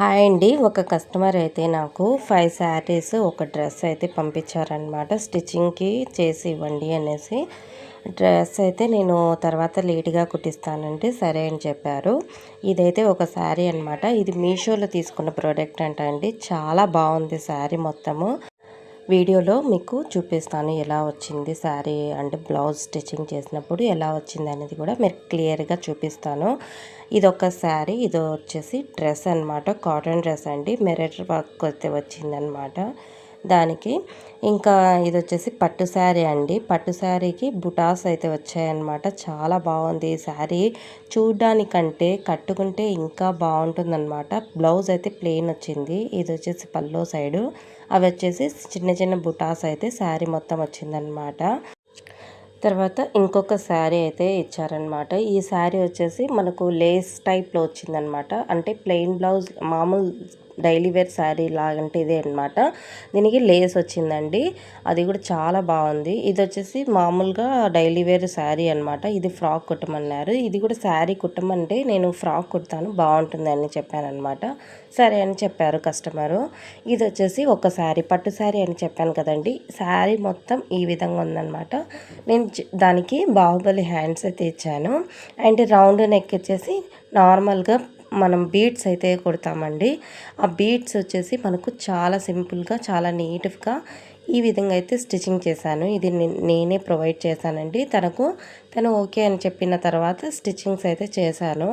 Hi అండి. ఒక customer అయితే నాకు ఫైవ్ శారీస్ ఒక డ్రెస్ అయితే పంపించారనమాట స్టిచ్చింగ్కి చేసి ఇవ్వండి అనేసి. డ్రెస్ అయితే నేను తర్వాత లేట్గా కుట్టిస్తానంటే సరే అని చెప్పారు. ఇదైతే ఒక శారీ అనమాట ఇది మీషోలో తీసుకున్న ప్రోడక్ట్ అంట అండి. చాలా బాగుంది శారీ మొత్తము. వీడియోలో మీకు చూపిస్తాను ఎలా వచ్చింది శారీ అంటే బ్లౌజ్ స్టిచ్చింగ్ చేసినప్పుడు ఎలా వచ్చింది అనేది కూడా మీరు క్లియర్గా చూపిస్తాను. ఇది ఒక శారీ ఇది వచ్చేసి డ్రెస్ అనమాట కాటన్ డ్రెస్ అండి. మెరర్ వర్క్ అయితే వచ్చిందనమాట దానికి. ఇంకా ఇది వచ్చేసి పట్టు శారీ అండి. పట్టు శారీకి బుటాస్ అయితే వచ్చాయన్నమాట. చాలా బాగుంది ఈ శారీ. చూడ్డానికంటే కట్టుకుంటే ఇంకా బాగుంటుందన్నమాట. బ్లౌజ్ అయితే ప్లెయిన్ వచ్చింది. ఇది వచ్చేసి పల్లో సైడు. అవి వచ్చేసి చిన్న చిన్న బుటాస్ అయితే శారీ మొత్తం వచ్చిందనమాట తర్వాత ఇంకొక శారీ అయితే ఇచ్చారనమాట ఈ శారీ వచ్చేసి మనకు లేస్ టైప్లో వచ్చిందనమాట అంటే ప్లెయిన్ బ్లౌజ్ మామూలు డైలీ వేర్ శారీ లాగంటే ఇదే అనమాట దీనికి లేస్ వచ్చిందండి. అది కూడా చాలా బాగుంది. ఇది వచ్చేసి మామూలుగా డైలీ వేర్ శారీ అనమాట ఇది ఫ్రాక్ కుట్టమన్నారు. ఇది కూడా శారీ కుట్టమంటే నేను ఫ్రాక్ కుడతాను. బాగుంటుంది అని చెప్పాను అనమాట సరే అని చెప్పారు కస్టమరు. ఇది వచ్చేసి ఒక శారీ పట్టు శారీ అని చెప్పాను కదండి. శారీ మొత్తం ఈ విధంగా ఉందన్నమాట. నేను దానికి బాహుబలి హ్యాండ్స్ అయితే ఇచ్చాను అండ్ రౌండ్ నెక్ వచ్చేసి నార్మల్గా మనం బీట్స్ అయితే కొడతామండి. ఆ బీట్స్ వచ్చేసి మనకు చాలా సింపుల్గా చాలా నీట్గా ఈ విధంగా అయితే స్టిచ్చింగ్ చేశాను. ఇది నేనే ప్రొవైడ్ చేశానండి. తనకు తను ఓకే అని చెప్పిన తర్వాత స్టిచ్చింగ్స్ అయితే చేశాను.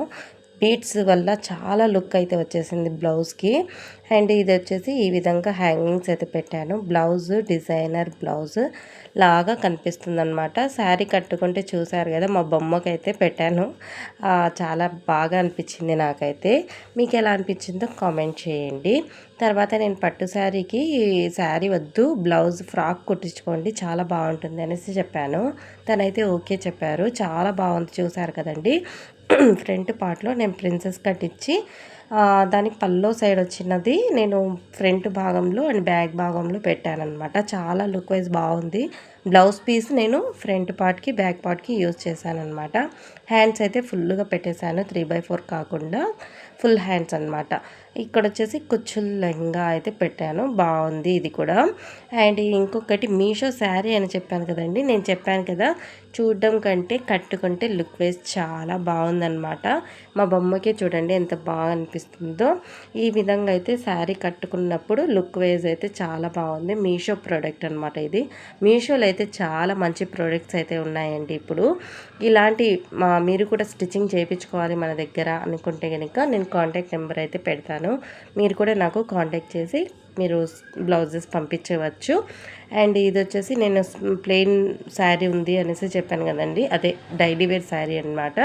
బీట్స్ వల్ల చాలా లుక్ అయితే వచ్చేసింది బ్లౌజ్కి. అండ్ ఇది వచ్చేసి ఈ విధంగా హ్యాంగింగ్స్ అయితే పెట్టాను. బ్లౌజ్ డిజైనర్ బ్లౌజ్ లాగా కనిపిస్తుంది అనమాట శారీ కట్టుకుంటే చూసారు కదా మా బొమ్మకి అయితే పెట్టాను చాలా బాగా అనిపించింది నాకైతే. మీకు ఎలా అనిపించిందో కామెంట్ చేయండి. తర్వాత నేను పట్టు శారీకి శారీ వద్దు బ్లౌజ్ ఫ్రాక్ కుట్టించుకోండి చాలా బాగుంటుంది అనేసి చెప్పాను. తనైతే ఓకే చెప్పారు. చాలా బాగుంది చూసారు కదండి. ఫ్రంట్ పార్ట్లో నేను ప్రిన్సెస్ కట్ ఇచ్చి దానికి పల్లో సైడ్ వచ్చినది నేను ఫ్రంట్ భాగంలో అండ్ బ్యాక్ భాగంలో పెట్టానమాట చాలా లుక్ వైజ్ బాగుంది. బ్లౌజ్ పీస్ నేను ఫ్రంట్ పార్ట్కి బ్యాక్ పార్ట్కి యూజ్ చేశాను అనమాట హ్యాండ్స్ అయితే ఫుల్గా పెట్టేశాను త్రీ బై ఫోర్ కాకుండా. ఫుల్ హ్యాండ్స్ అనమాట ఇక్కడ వచ్చేసి కుచ్చు లెహంగా అయితే పెట్టాను. బాగుంది ఇది కూడా. అండ్ ఇంకొకటి మీషో శారీ అని చెప్పాను కదండి. నేను చెప్పాను కదా చూడడం కంటే కట్టుకుంటే లుక్ వేస్ చాలా బాగుందనమాట మా బొమ్మకి చూడండి ఎంత బాగా అనిపిస్తుందో. ఈ విధంగా అయితే శారీ కట్టుకున్నప్పుడు లుక్ వేజ్ అయితే చాలా బాగుంది. మీషో ప్రోడక్ట్ అనమాట ఇది. మీషోలో అయితే చాలా మంచి ప్రోడక్ట్స్ అయితే ఉన్నాయండి ఇప్పుడు. ఇలాంటి మీరు కూడా స్టిచ్చింగ్ చేయించుకోవాలి మన దగ్గర అనుకుంటే కనుక నేను కాంటాక్ట్ నెంబర్ అయితే పెడతాను. మీరు కూడా నాకు కాంటాక్ట్ చేసి మీరు బ్లౌజెస్ పంపించవచ్చు. అండ్ ఇది వచ్చేసి నేను ప్లెయిన్ శారీ ఉంది అనేసి చెప్పాను కదండి. అదే డైలీ వేర్ శారీ అనమాట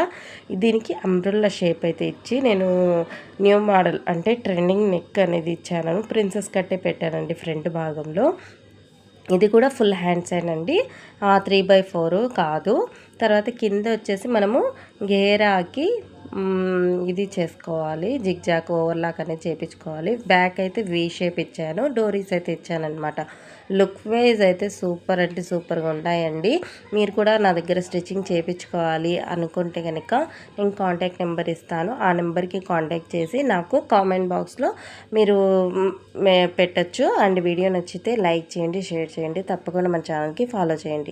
దీనికి అంబ్రెల్లా షేప్ అయితే ఇచ్చి నేను న్యూ మోడల్ అంటే ట్రెండింగ్ నెక్ అనేది ఇచ్చాను. ప్రిన్సెస్ కట్టే పెట్టానండి ఫ్రంట్ భాగంలో. ఇది కూడా ఫుల్ హ్యాండ్స్ అండి. త్రీ బై ఫోర్ కాదు. తర్వాత కింద వచ్చేసి మనము గేరాకి ఇది చేసుకోవాలి. జిగ్జాక్ ఓవర్లాక్ అనేది చేయించుకోవాలి బ్యాక్ అయితే వీ షేప్ ఇచ్చాను. డోరీస్ అయితే ఇచ్చానమాట లుక్ వైజ్ అయితే సూపర్ అంటే సూపర్గా ఉంటాయండి. మీరు కూడా నా దగ్గర స్టిచ్చింగ్ చేయించుకోవాలి అనుకుంటే కనుక నేను కాంటాక్ట్ నెంబర్ ఇస్తాను. ఆ నెంబర్కి కాంటాక్ట్ చేసి నాకు కామెంట్ బాక్స్లో మీరు పెట్టచ్చు. అండ్ వీడియో నచ్చితే లైక్ చేయండి షేర్ చేయండి. తప్పకుండా మన ఛానల్కి ఫాలో చేయండి.